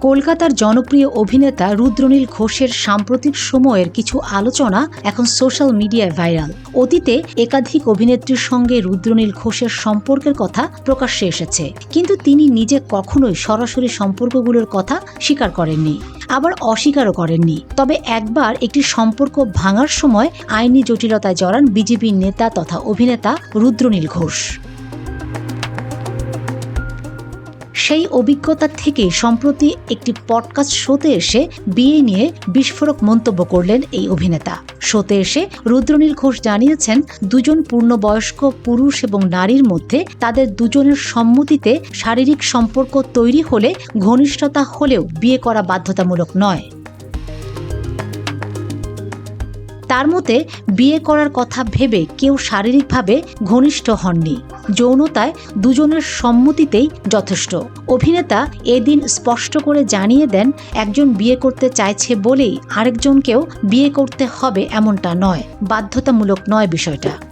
কলকাতার জনপ্রিয় অভিনেতা রুদ্রনীল ঘোষের সাম্প্রতিক সময়ের কিছু আলোচনা এখন সোশ্যাল মিডিয়ায় ভাইরাল। অতীতে একাধিক অভিনেত্রীর সঙ্গে রুদ্রনীল ঘোষের সম্পর্কের কথা প্রকাশ্যে এসেছে। কিন্তু তিনি নিজে কখনোই সরাসরি সম্পর্কগুলোর কথা স্বীকার করেননি, আবার অস্বীকারও করেননি। তবে একবার একটি সম্পর্ক ভাঙার সময় আইনি জটিলতায় জড়ান বিজেপির নেতা তথা অভিনেতা রুদ্রনীল ঘোষ। সেই অভিজ্ঞতা থেকে সম্প্রতি একটি পডকাস্ট শোতে এসে বিয়ে নিয়ে বিস্ফোরক মন্তব্য করলেন এই অভিনেতা। শোতে এসে রুদ্রনীল ঘোষ জানিয়েছেন, দুজন পূর্ণবয়স্ক পুরুষ এবং নারীর মধ্যে তাদের দুজনের সম্মতিতে শারীরিক সম্পর্ক তৈরি হলে ঘনিষ্ঠতা হলেও বিয়ে করা বাধ্যতামূলক নয়। তার মতে, বিয়ে করার কথা ভেবে কেউ শারীরিকভাবে ঘনিষ্ঠ হননি। যৌনতায় দুজনের সম্মতিতেই যথেষ্ট। অভিনেতা এদিন স্পষ্ট করে জানিয়ে দেন, একজন বিয়ে করতে চাইছে বলেই আরেকজনকেও বিয়ে করতে হবে এমনটা নয়। বাধ্যতামূলক নয় বিষয়টা।